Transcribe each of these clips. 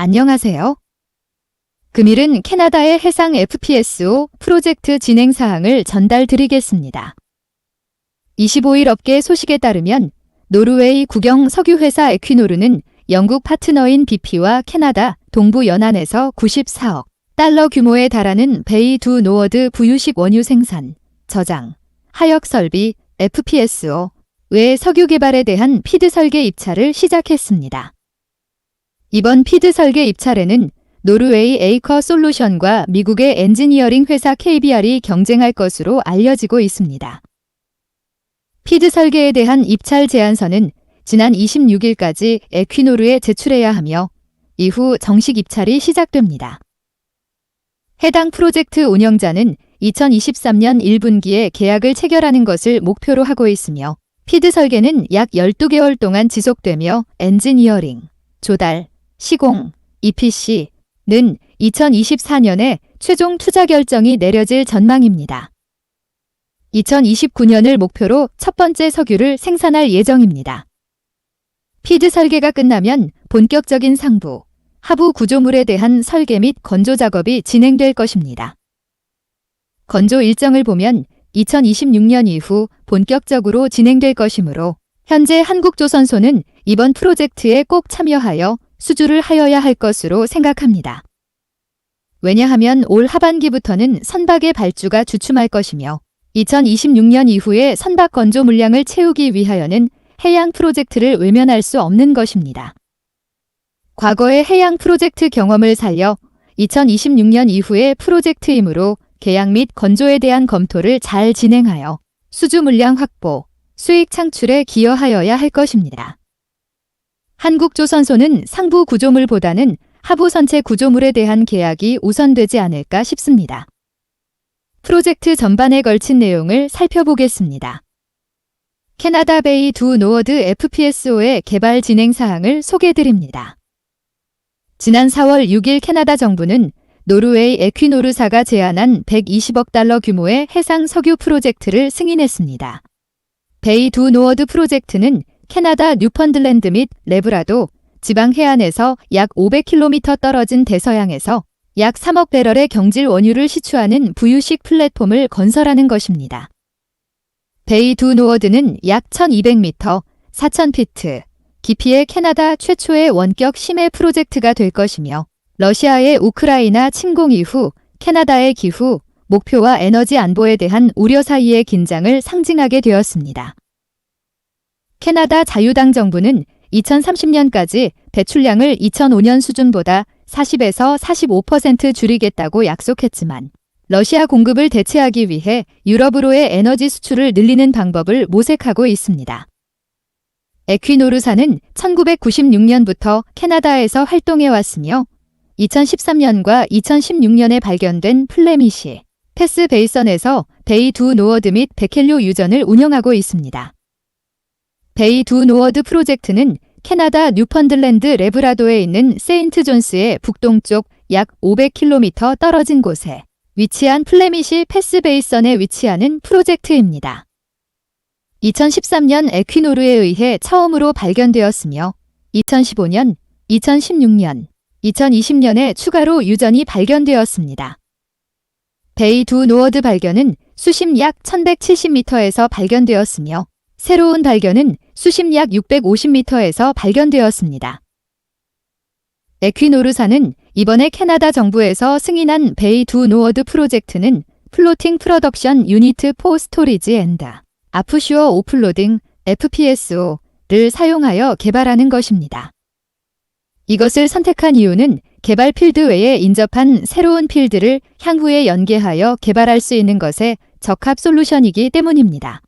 안녕하세요. 금일은 캐나다의 해상 FPSO 프로젝트 진행 사항을 전달 드리겠습니다. 25일 업계 소식에 따르면 노르웨이 국영 석유회사 에퀴노르는 영국 파트너인 BP와 캐나다 동부 연안에서 94억 달러 규모에 달하는 베이 두 노워드 부유식 원유 생산, 저장, 하역 설비, FPSO 외 석유 개발에 대한 피드 설계 입찰을 시작했습니다. 이번 피드 설계 입찰에는 노르웨이 에이커 솔루션과 미국의 엔지니어링 회사 KBR이 경쟁할 것으로 알려지고 있습니다. 피드 설계에 대한 입찰 제안서는 지난 26일까지 에퀴노르에 제출해야 하며 이후 정식 입찰이 시작됩니다. 해당 프로젝트 운영자는 2023년 1분기에 계약을 체결하는 것을 목표로 하고 있으며 피드 설계는 약 12개월 동안 지속되며 엔지니어링, 조달, 시공, EPC는 2024년에 최종 투자 결정이 내려질 전망입니다. 2029년을 목표로 첫 번째 석유를 생산할 예정입니다. 피드 설계가 끝나면 본격적인 상부, 하부 구조물에 대한 설계 및 건조 작업이 진행될 것입니다. 건조 일정을 보면 2026년 이후 본격적으로 진행될 것이므로 현재 한국조선소는 이번 프로젝트에 꼭 참여하여 수주를 하여야 할 것으로 생각합니다. 왜냐하면 올 하반기부터는 선박의 발주가 주춤할 것이며 2026년 이후에 선박 건조 물량을 채우기 위하여는 해양 프로젝트를 외면할 수 없는 것입니다. 과거의 해양 프로젝트 경험을 살려 2026년 이후의 프로젝트이므로 계약 및 건조에 대한 검토를 잘 진행하여 수주 물량 확보, 수익 창출에 기여하여야 할 것입니다. 한국조선소는 상부 구조물보다는 하부 선체 구조물에 대한 계약이 우선되지 않을까 싶습니다. 프로젝트 전반에 걸친 내용을 살펴보겠습니다. 캐나다 베이 두 노워드 FPSO의 개발 진행 사항을 소개드립니다. 지난 4월 6일 캐나다 정부는 노르웨이 에퀴노르사가 제안한 120억 달러 규모의 해상 석유 프로젝트를 승인했습니다. 베이 두 노워드 프로젝트는 캐나다 뉴펀들랜드 및 레브라도 지방 해안에서 약 500km 떨어진 대서양에서 약 3억 배럴의 경질 원유를 시추하는 부유식 플랫폼을 건설하는 것입니다. 베이 두 노워드는 약 1200m, 4000피트, 깊이의 캐나다 최초의 원격 심해 프로젝트가 될 것이며 러시아의 우크라이나 침공 이후 캐나다의 기후, 목표와 에너지 안보에 대한 우려 사이의 긴장을 상징하게 되었습니다. 캐나다 자유당 정부는 2030년까지 배출량을 2005년 수준보다 40에서 45% 줄이겠다고 약속했지만 러시아 공급을 대체하기 위해 유럽으로의 에너지 수출을 늘리는 방법을 모색하고 있습니다. 에퀴노르사는 1996년부터 캐나다에서 활동해 왔으며 2013년과 2016년에 발견된 플레미시, 패스 베이선에서 베이 두 노워드 및 베켈료 유전을 운영하고 있습니다. 베이 두 노워드 프로젝트는 캐나다 뉴펀들랜드 레브라도에 있는 세인트 존스의 북동쪽 약 500km 떨어진 곳에 위치한 플레미시 패스 베이선에 위치하는 프로젝트입니다. 2013년 에퀴노르에 의해 처음으로 발견되었으며 2015년, 2016년, 2020년에 추가로 유전이 발견되었습니다. 베이 두 노워드 발견은 수심 약 1170m에서 발견되었으며 새로운 발견은 수심 약 650m에서 발견되었습니다. 에퀴노르사는 이번에 캐나다 정부에서 승인한 베이 두 노워드 프로젝트는 플로팅 프로덕션 유니트 포 스토리지 앤드 아프슈어 오플로딩 FPSO를 사용하여 개발하는 것입니다. 이것을 선택한 이유는 개발 필드 외에 인접한 새로운 필드를 향후에 연계하여 개발할 수 있는 것에 적합 솔루션이기 때문입니다.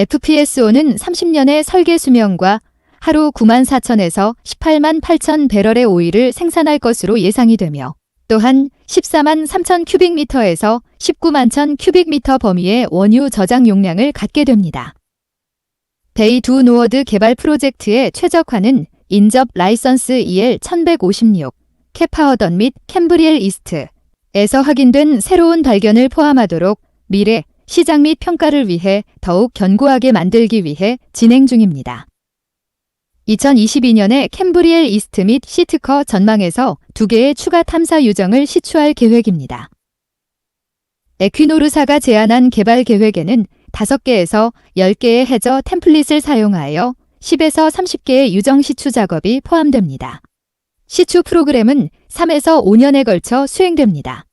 FPSO는 30년의 설계 수명과 하루 9만 4천에서 18만 8천 배럴의 오일을 생산할 것으로 예상이 되며 또한 14만 3천 큐빅미터에서 19만 천 큐빅미터 범위의 원유 저장 용량을 갖게 됩니다. 베이 두 노워드 개발 프로젝트의 최적화는 인접 라이선스 EL 1156, 캐파어던 및 캠브리엘 이스트에서 확인된 새로운 발견을 포함하도록 미래 시장 및 평가를 위해 더욱 견고하게 만들기 위해 진행 중입니다. 2022년에 캠브리엘 이스트 및 시트커 전망에서 두 개의 추가 탐사 유정을 시추할 계획입니다. 에퀴노르사가 제안한 개발 계획에는 5개에서 10개의 해저 템플릿을 사용하여 10에서 30개의 유정 시추 작업이 포함됩니다. 시추 프로그램은 3에서 5년에 걸쳐 수행됩니다.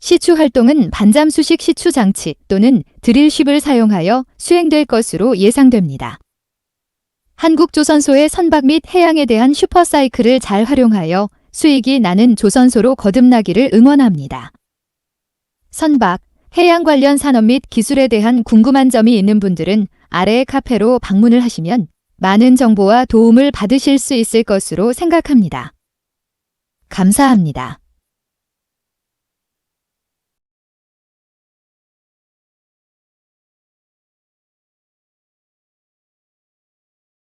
시추 활동은 반잠 수식 시추 장치 또는 드릴쉽을 사용하여 수행될 것으로 예상됩니다. 한국 조선소의 선박 및 해양에 대한 슈퍼사이클을 잘 활용하여 수익이 나는 조선소로 거듭나기를 응원합니다. 선박, 해양 관련 산업 및 기술에 대한 궁금한 점이 있는 분들은 아래의 카페로 방문을 하시면 많은 정보와 도움을 받으실 수 있을 것으로 생각합니다. 감사합니다.